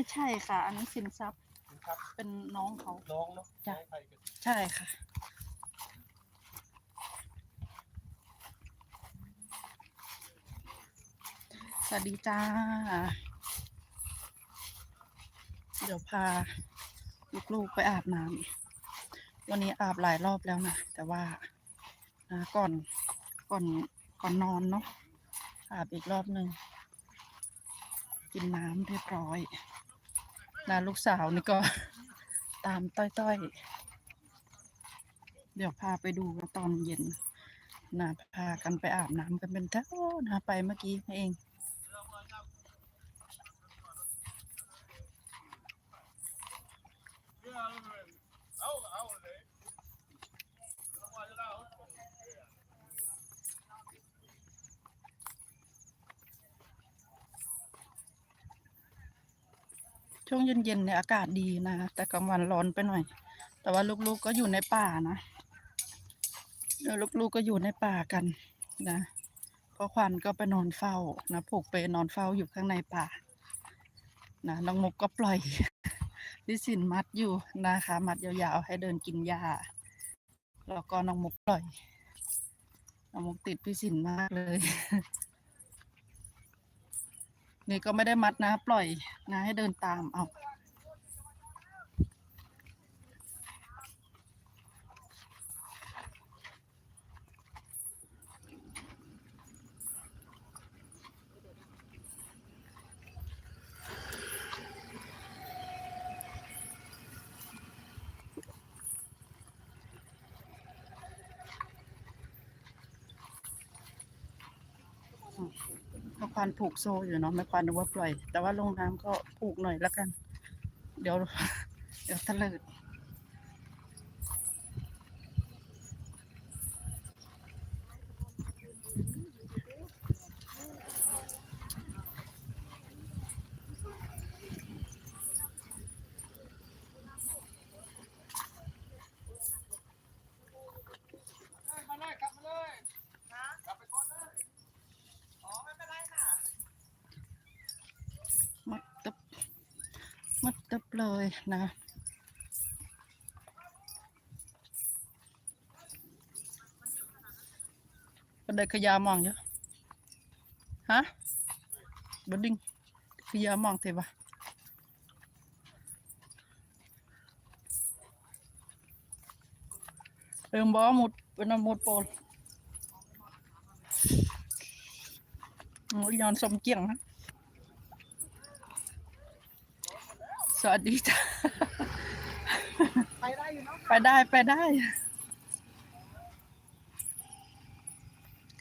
ไม่ใช่ค่ะ อันนี้สินทรัพย์ครับเป็นน้องเขา น้องเนาะจ้ะ น้องใครกันใช่ค่ะ สวัสดีจ้า เดี๋ยวพา ลูกๆไปอาบน้ำวันนี้อาบหลายรอบแล้วนะ แต่ว่าอ่าก่อน ก่อน ก่อนนอนเนาะ อาบอีกรอบหนึ่ง กินน้ำเรียบร้อย นะลูกสาวนี่ก็ตามต้อยๆ เดี๋ยวพาไปดูตอนเย็นนะพากันไปอาบน้ำกันเป็นแถวนะไปเมื่อกี้เอง ช่วงเย็นๆเนี่ยอากาศดีนะ แต่กลางวันร้อนไปหน่อย แต่ว่าลูกๆก็อยู่ในป่านะเดี๋ยวลูกๆก็อยู่ในป่ากันนะเพราะควันก็ไปนอนเฝ้านะผูกไปนอนเฝ้าอยู่ข้างในป่านะน้องมุกก็ปล่อยดิสินมัดอยู่นะคะ มัดยาวๆให้เดินกินหญ้าแล้วก็น้องมุกปล่อยน้องมุกติดพี่สินมากเลย นี่ก็ไม่ได้มัดนะ ปล่อยนะให้เดินตามเอาานผูกโซ่อยู่เนาะไม่ควานนึกว่าปล่อย แต่ว่าลงน้ำก็ผูกหน่อยแล้วกัน เดี๋ยว เดี๋ยวทะเลิดตึบมัดตึบ เลยนะบันไดขยามองเยอะฮะบันดิงขยามองเทวะเริ่มบ่หมดเป็นหมดปอ้ยยอนสมเกียงฮะ สวัสดีจ้าไปได้อยู่เนาะไปได้ไปได้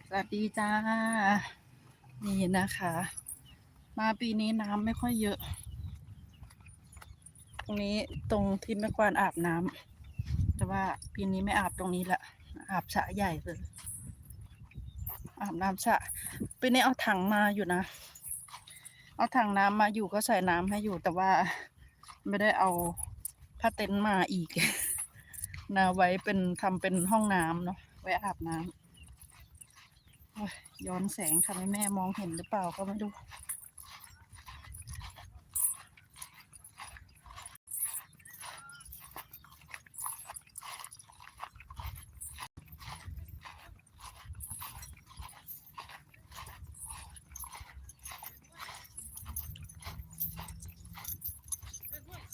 สวัสดีจ้า นี่นะคะ มาปีนี้น้ำไม่ค่อยเยอะ ตรงนี้ตรงที่แม่ควานอาบน้ำแต่ว่าปีนี้ไม่อาบตรงนี้ละอาบสระใหญ่เลยอาบน้ำสระปีนี้เอาถังมาอยู่นะ เอาถังน้ำมาอยู่ก็ใส่น้ำให้อยู่แต่ว่า ไม่ได้เอาผ้าเต็นท์มาอีก นะไว้เป็นทำเป็นห้องน้ำเนาะไว้อาบน้ำย้อนแสงค่ะแม่แม่มองเห็นหรือเปล่าก็ไม่รู้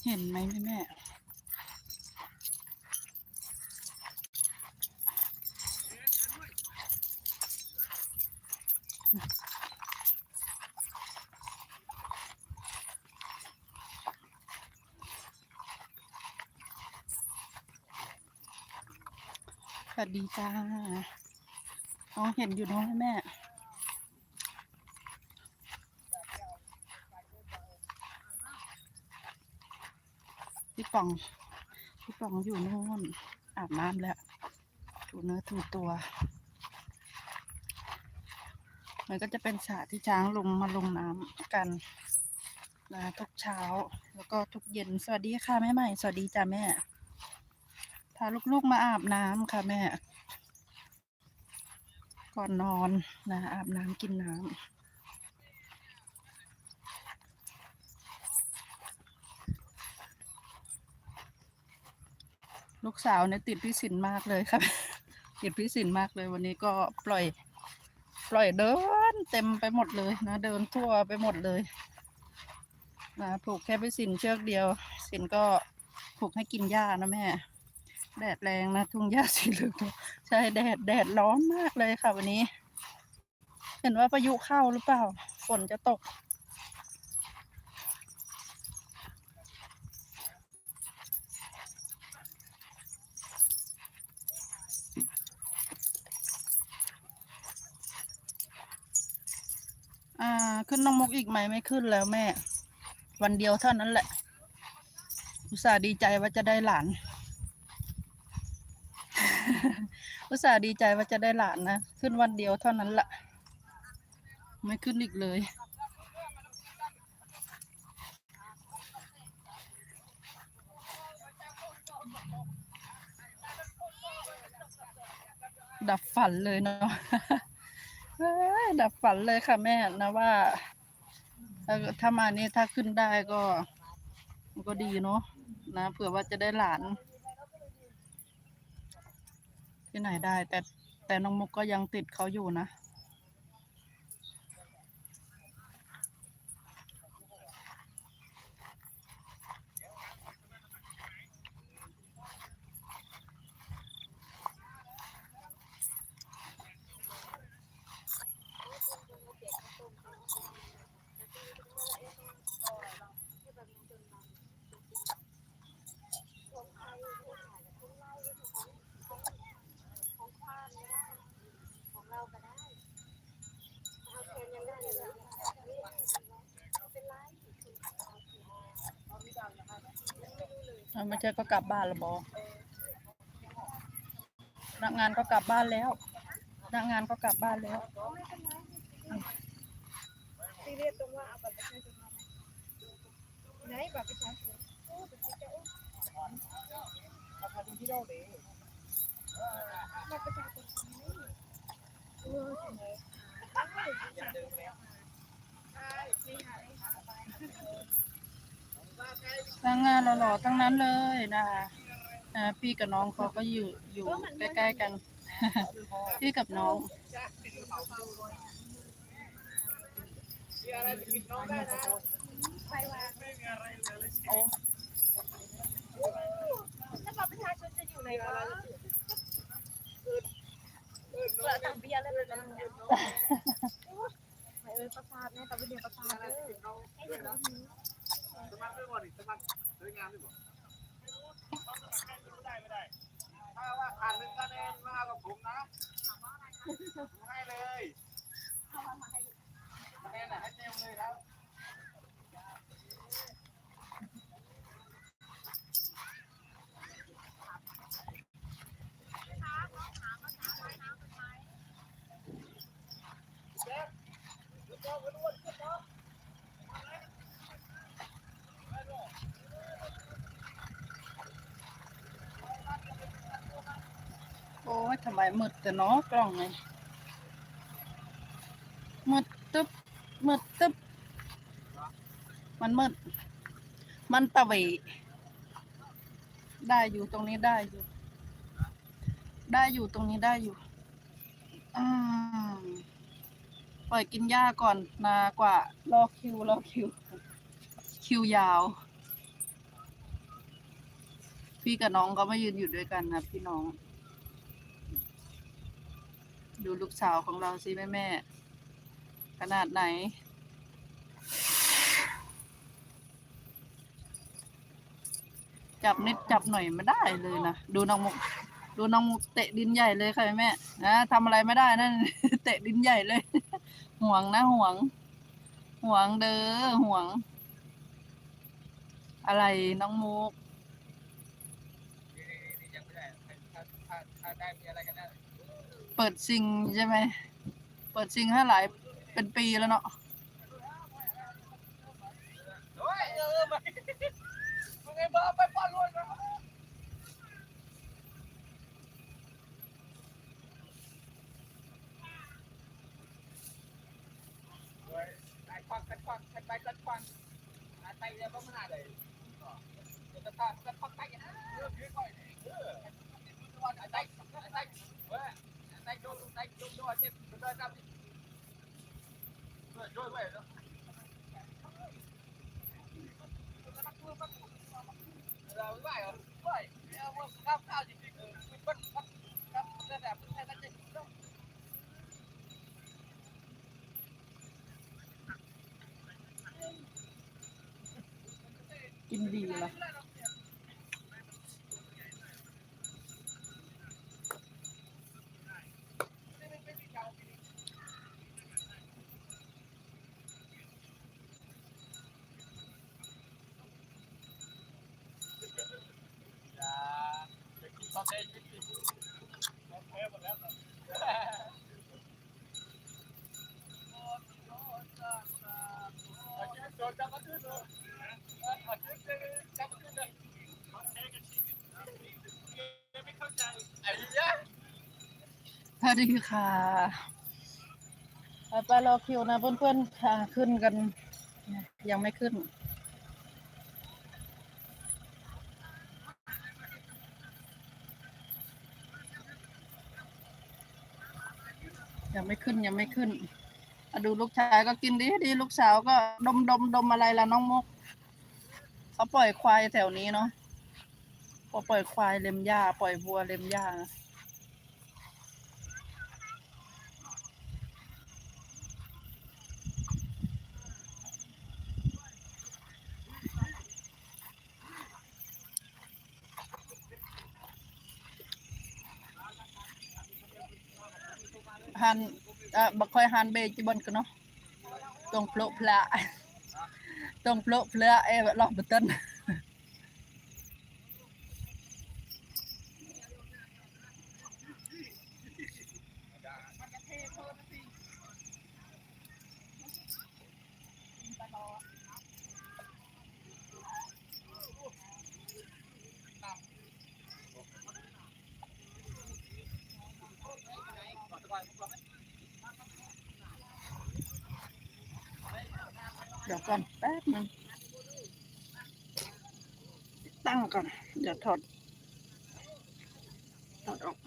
เห็นไหมแม่แม่สวัสดีจ้า อ๋อ เห็นอยู่น้องแม่ พี่ ป่องพี่ป่องอยู่นู่นอาบน้ำแล้วถูเนื้อถูตัว มันก็จะเป็นสระที่ช้างลงมาลงน้ำกันนะทุกเช้าแล้วก็ทุกเย็นสวัสดีค่ะแม่ใหม่สวัสดีจ้าแม่พาลูกๆมาอาบน้ำค่ะแม่ ก่อนนอนนะอาบน้ำกินน้ำ ลูกสาวเนี่ยติดพี่สินมากเลยครับ ติดพี่สินมากเลยวันนี้ก็ปล่อย ปล่อยเดิน เต็มไปหมดเลยนะเดินทั่วไปหมดเลยนะผูกแค่พี่สินเชือกเดียว สินก็ผูกให้กินหญ้านะแม่ แดดแรงนะทุ่งหญ้าสีเหลืองใช่แดดแดดร้อนมากเลยค่ะวันนี้ เห็นว่าพายุเข้าหรือเปล่าฝนจะตก อ่า ขึ้นน้องมุกอีกไหมไม่ขึ้นแล้วแม่ วันเดียวเท่านั้นแหละ อุตส่าห์ดีใจว่าจะได้หลาน อุตส่าห์ดีใจว่าจะได้หลานนะ ขึ้นวันเดียวเท่านั้นแหละ ไม่ขึ้นอีกเลยดับฝันเลยเนาะ ดับฝันเลยค่ะแม่นะว่าถ้าถ้ามานี้ถ้าขึ้นได้ก็มันก็ดีเนาะนะเผื่อว่าจะได้หลาน ที่ไหนได้ แต่แต่น้องมุกก็ยังติดเขาอยู่นะ เอาไม่ใช่ก็กลับบ้านแล้วบอพนักงานก็กลับบ้านแล้วพนักงานก็กลับบ้านแล้วซีเรียสตรงว่าเอาบัตรประชาชนมาไหมไหนบัตรประชาชนโอ้บัตรประชาชนบัตรประชาชนที่เราเลยบัตรประชาชนเออใช่ไหม ใช่ไม่หายหาไปพนักงานหล่อๆทั้งนั้นเลยนะคะอ่าพี่กับน้องเขาก็อยู่อยู่ใกล้ๆกัน พี่กับน้องไปวางโอ้แล้วบัตรประชาชนจะอยู่ไหนวะเปิดถังเบียร์เลยเลยนะไปเลยประสาทเนี่ยแต่เป็นเดียวประสาทเลย ให้เดี๋ยวเราสมัครด้วยก่อนดิสมัครด้วยงานด้วยก่อนถ้าว่าขาดหนึ่งคะแนนมากับผมนะผมให้เลยคะแนนน่ะให้เต็มเลยครับโอ้ ยทำไมมืดแต่เนาะกล้องไงมืดตึ๊บมืดตึ๊บมันมืดมันตะเวได้อยู่ตรงนี้ได้อยู่ ได้อยู่ตรงนี้ได้อยู่อืมปล่อยกินหญ้าก่อนนากว่ารอคิวรอคิว คิวยาว พี่กับน้องก็มายืนอยู่ด้วยกันนะพี่น้อง ดูลูกสาวของเราสิแม่แม่ ขนาดไหน จับนิดจับหน่อยไม่ได้เลยนะ ดูน้องมุก ดูน้องมุกเตะดินใหญ่เลยค่ะแม่แม่นะทำอะไรไม่ได้นั่นเตะดินใหญ่เลย ห่วงนะห่วง ห่วงเด้อห่วง อะไรน้องมุกนี่ยังไม่ได้ถ้าได้มีอะไรกันน่ เปิดซิงใช่ไหม เปิดซิงให้หลายเป็นปีแล้วเนาะโอ้ยเออมามึงไอ้บ้าไปป้อนล้วนกันไอ้ควักกันไปกันควักไอ้ไตเนี่ยก็ไม่น่าเลยจะทำกันควักไตกันนะเรื่องนี้ ก่อนกินดีละ สวัสดีค่ะไปรอคิวนะเพื่อนๆค่ะขึ้นกัน ยังไม่ขึ้น ยังไม่ขึ้นยังไม่ขึ้นดูลูกชายก็กินดีดีลูกสาวก็ดมดมดมอะไรล่ะน้องมุกเขาปล่อยควายแถวนี้เนาะพอปล่อยควายเล็มหญ้า ปล่อยวัวเล็มหญ้า ហានបើខ້ອຍហានបេជីបនកណោះຕົងផ្លុកផ្លាក់ຕົងផ្លុកផ្លាក់អេបឡោះបតិន เดี๋ยวก่อนแป๊บนึงตั้งก่อน เดี๋ยวถอดถอดออก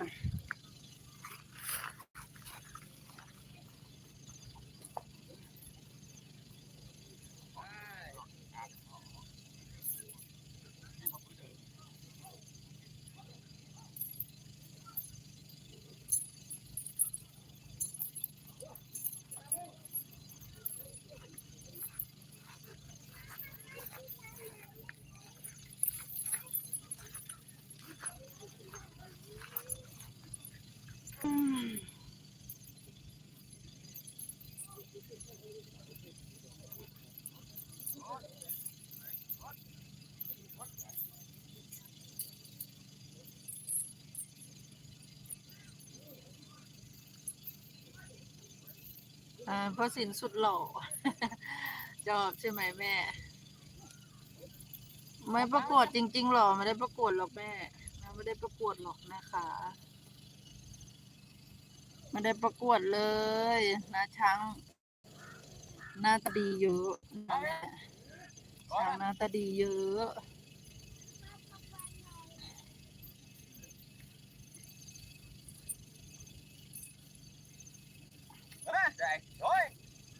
เอ่าพ่อสินสุดหล่อชอบใช่ไหมแม่ ไม่ประกวดจริง ๆหรอไม่ได้ประกวดหรอกแม่ไม่ได้ประกวดหรอกนะคะไม่ได้ประกวดเลยนะช้าง หน้าตาดีเยอะช้างหน้าตาดีเยอะ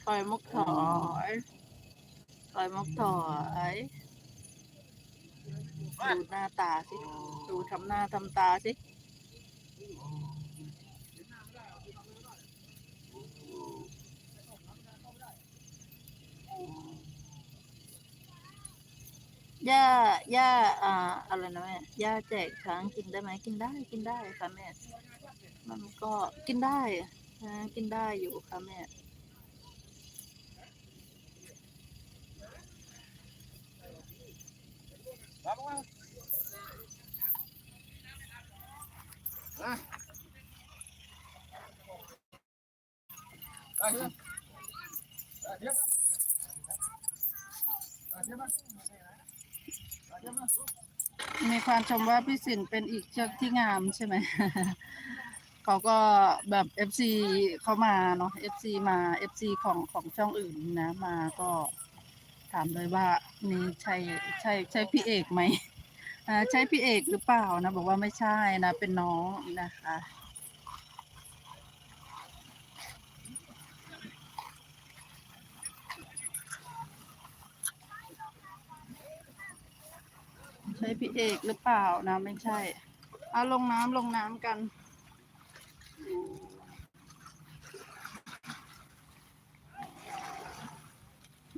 ถอยมุกถอยถอยมุกถอยดูหน้าตาสิ ดูทำหน้าทำตาสิ ย่าย่าอ่าอะไรนะแม่ย่าแจกช้างกินได้ไหมกินได้กินได้ค่ะแม่ มันก็กินได้นะกินได้อยู่ค่ะแม่ มีความชมว่าพี่สินเป็นอีกเชือกที่งามใช่ไหม เขาก็แบบเอฟซีเขามาเนาะเอฟซีมาเอฟซีของของช่องอื่นนะ มาก็ถามเลยว่านี่ใช่ใช่ใช่พี่เอกไหมใช่พี่เอกหรือเปล่านะ บอกว่าไม่ใช่นะ เป็นน้องนะคะ ใช่พี่เอกหรือเปล่านะไม่ใช่เอาลงน้ำลงน้ำกัน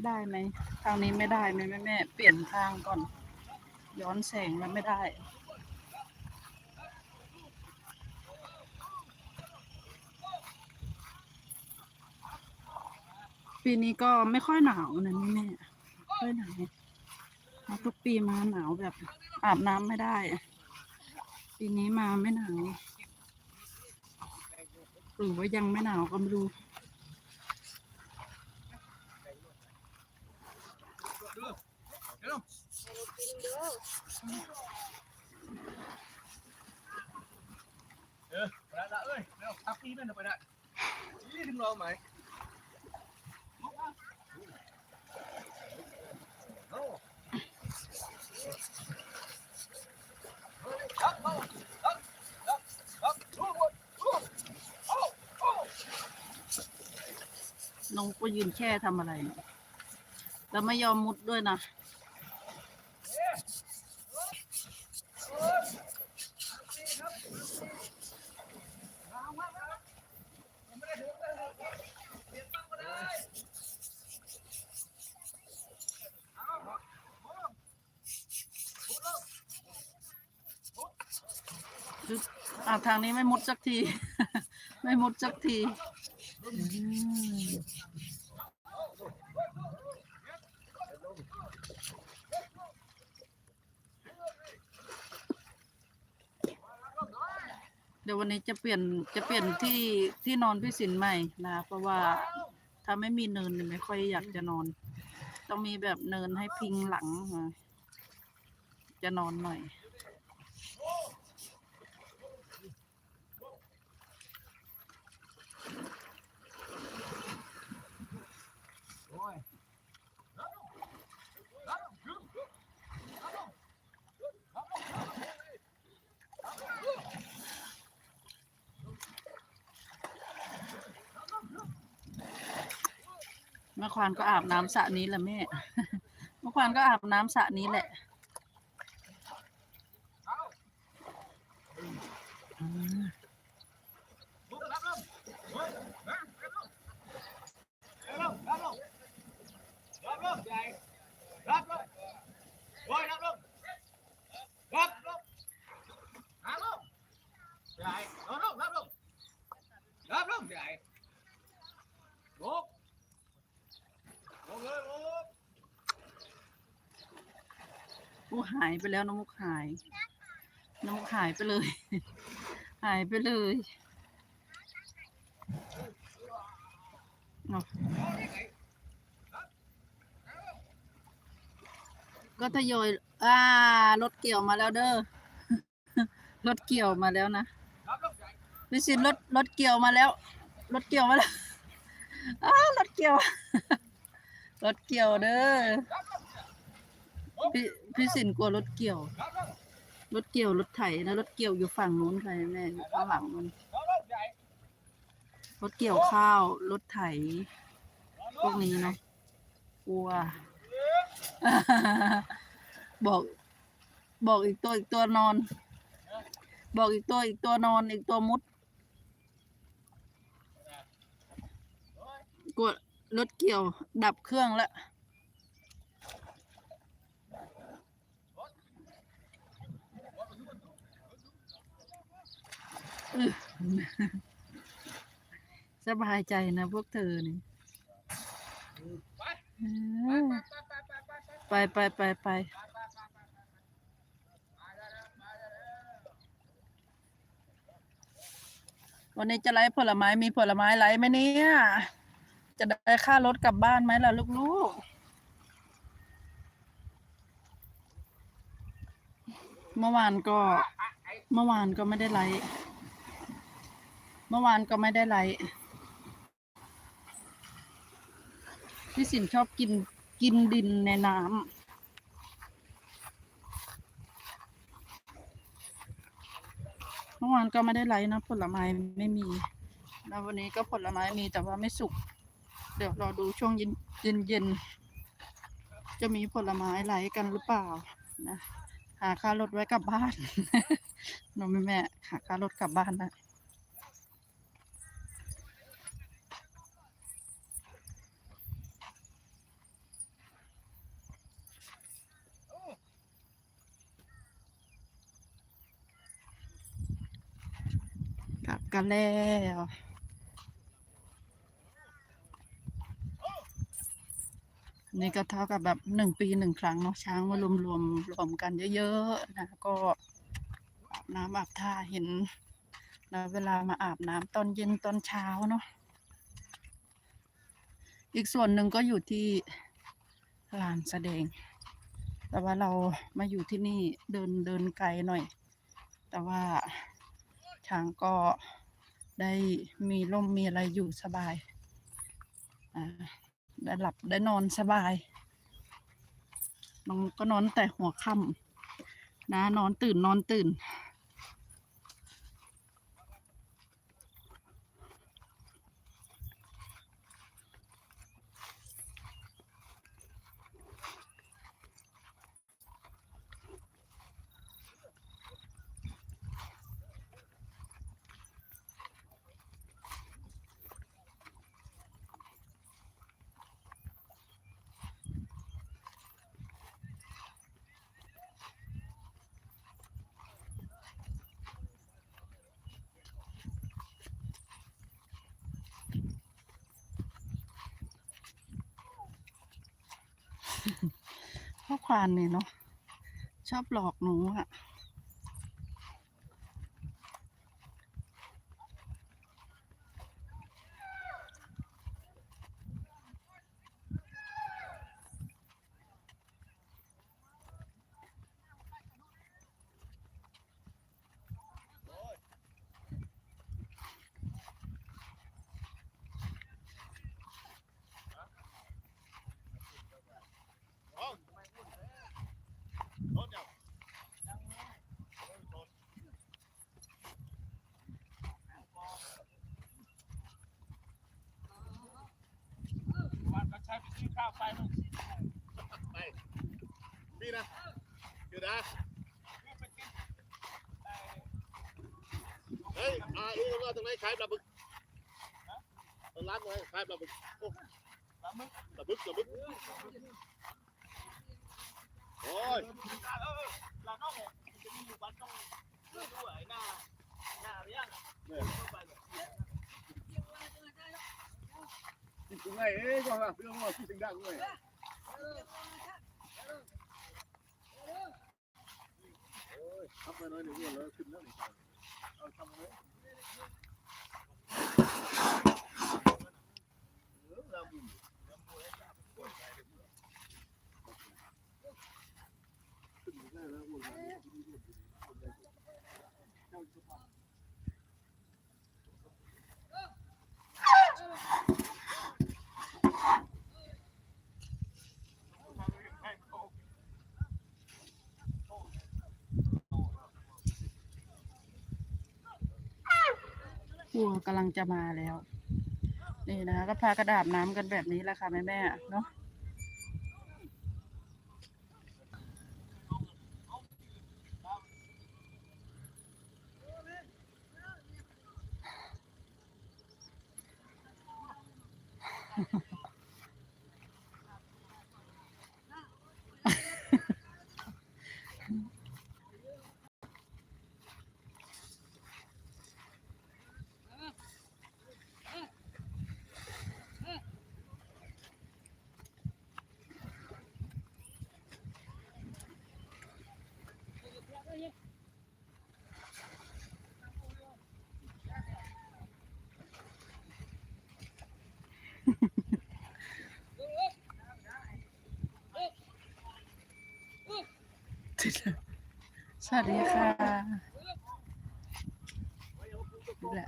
ได้ไหมทางนี้ไม่ได้ไหมแม่แม่เปลี่ยนทางก่อน ย้อนแสงแล้วไม่ได้ปีนี้ก็ไม่ค่อยหนาวนะแม่ไม่ค่อยหนาว ทุกปีมาหนาวแบบอาบน้ำไม่ได้ ปีนี้มาไม่หนาวหรือว่ายังไม่หนาวก็ไม่รู้เออไปละเอ้ยเร็วทับนี้นั่นไปละนี่ถึงเราไหม น้องก็ยืนแค่ทำอะไรเนี่ยแล้วไม่ยอมมุดด้วยนะ อ่าทางนี้ไม่มุดสักที ไม่มุดสักที เดี๋ยววันนี้จะเปลี่ยนจะเปลี่ยนที่ที่นอนพี่สินใหม่นะเพราะว่าถ้าไม่มีเนินเนี่ยไม่ค่อยอยากจะนอน ต้องมีแบบเนินให้พิงหลัง จะนอนหน่อย เมื่อควานก็อาบน้ำสระนี้แหละแม่ เมื่อควานก็อาบน้ำสระนี้แหละอืม รับลงใหญ่รับลงโอ้ยรับลงรับลงหาลงใหญ่เอาลงรับลงรับลงใหญ่ลุกลงเลยลุก โอ้หายไปแล้วน้องมุกหาย น้องมุกหายไปเลย หายไปเลยก็ทยอยอ่ารถเกี่ยวมาแล้วเด้อ รถเกี่ยวมาแล้วนะพี่สินรถรถเกี่ยวมาแล้ว รถเกี่ยวมาแล้วอ้ารถเกี่ยว รถเกี่ยวเด้อ พี่พี่สินกลัวรถเกี่ยว รถเกี่ยวรถไถนะรถเกี่ยวอยู่ฝั่งนู้นค่ะแม่อยู่ข้างหลังมันรถเกี่ยวข้าว รถไถ พวกนี้เนาะกลัว บอก บอกอีกตัวอีกตัวนอน บอกอีกตัวอีกตัวนอนอีกตัวมุดกดรถเกี่ยว ดับเครื่องแล้ว สบายใจนะพวกเธอนี่เออไปไปไปไปวันนี้จะไล่ผลไม้มีผลไม้ไล่ไหมเนี่ย จะได้ค่ารถกลับบ้านไหมล่ะลูกๆ เมื่อวานก็ เมื่อวานก็ไม่ได้ไลฟ์ เมื่อวานก็ไม่ได้ไลฟ์พี่สินชอบกินกินดินในน้ำเมื่อวานก็ไม่ได้ไลฟ์นะ ผลไม้ไม่มี แล้ววันนี้ก็ผลไม้มีแต่ว่าไม่สุก เดี๋ยวรอดูช่วงเย็นเย็นเย็นจะมีผลไม้ไลฟ์กันหรือเปล่านะหาค่ารถไว้กลับบ้านน้องแม่แม่หาค่ารถกลับบ้านนะ กันแล้วนี่ก็เท่ากับแบบหนึ่งปีหนึ่งครั้งเนาะช้างมารวมรวมรวมกันเยอะๆนะก็อาบน้ำอาบท่าเห็นนะเวลามาอาบน้ำตอนเย็นตอนเช้าเนาะอีกส่วนหนึ่งก็อยู่ที่ลานแสดง แต่ว่าเรามาอยู่ที่นี่เดินเดินไกลหน่อย แต่ว่าช้างก็ ได้มีร่มมีอะไรอยู่สบายได้หลับได้นอนสบายน้องก็นอนแต่หัวค่ำนะนอนตื่นนอนตื่น พ่อควานเนี่ยเนาะชอบหลอกหนูอะ นี่นะเดี๋ยวนะเฮ้ยอาเอ้ว่าตรงไหนขายปลาบึกตรงร้านตรงไหนขายปลาบึกปลาบึกปลาบึกปลาบึกโอ้ยปลาน้องเนี่ยจะมีอยู่บ้านต้องดูไอ้หน้าหน้าหน้าเรื่อง ว่าที่สิงดังเลยโอ้ยทำไปหน่อยหนึ่งเลยขึ้นแล้วนี่เอาทำเลยเออเราบุญวัวกำลังจะมาแล้ว นี่นะคะก็พากระดาบน้ำกันแบบนี้แหละค่ะแม่แม่เนาะ สวัสดีค่ะนี่แหละ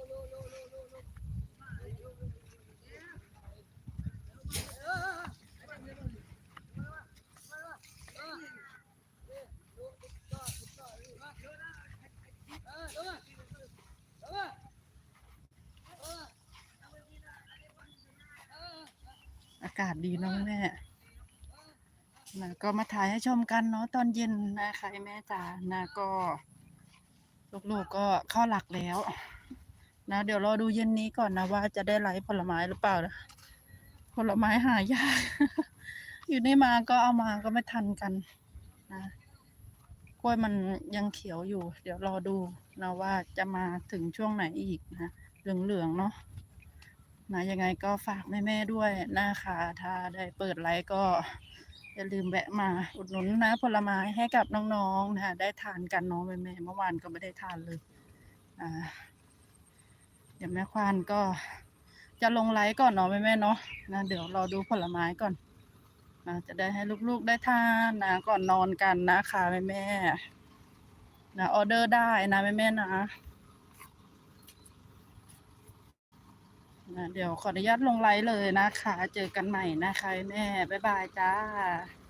เศดีเนาะแม่นะก็มาถ่ายให้ชมกันเนาะตอนเย็นนะคะแม่จ๋านะก็ลูกๆก็เข้าหลักแล้ว นะ เดี๋ยวรอดูเย็นนี้ก่อนนะว่าจะได้ไลฟ์ผลไม้หรือเปล่านะผลไม้หายาก อยู่ในมาก็เอามาก็ไม่ทันกันนะกล้วยมันยังเขียวอยู่ เดี๋ยวรอดูนะว่าจะมาถึงช่วงไหนอีกนะเหลืองๆเนาะ นะยังไงก็ฝากแม่ๆด้วยนะคะ ถ้าได้เปิดไลฟ์ก็อย่าลืมแวะมาอุดหนุนนะผลไม้ให้กับน้องๆนะได้ทานกันน้องแม่ๆเมื่อวานก็ไม่ได้ทานเลยอ่าเดี๋ยวแม่ควานก็จะลงไลฟ์ก่อนเนาะแม่แม่ๆเนาะนะเดี๋ยวรอดูผลไม้ก่อนนะจะได้ให้ลูกๆได้ทานนะก่อนนอนกันนะคะแม่แม่ๆนะออเดอร์ได้นะแม่แม่ๆนะ นะเดี๋ยวขออนุญาตลงไลฟ์เลยนะคะ เจอกันใหม่นะคะแม่บ๊ายบายจ้า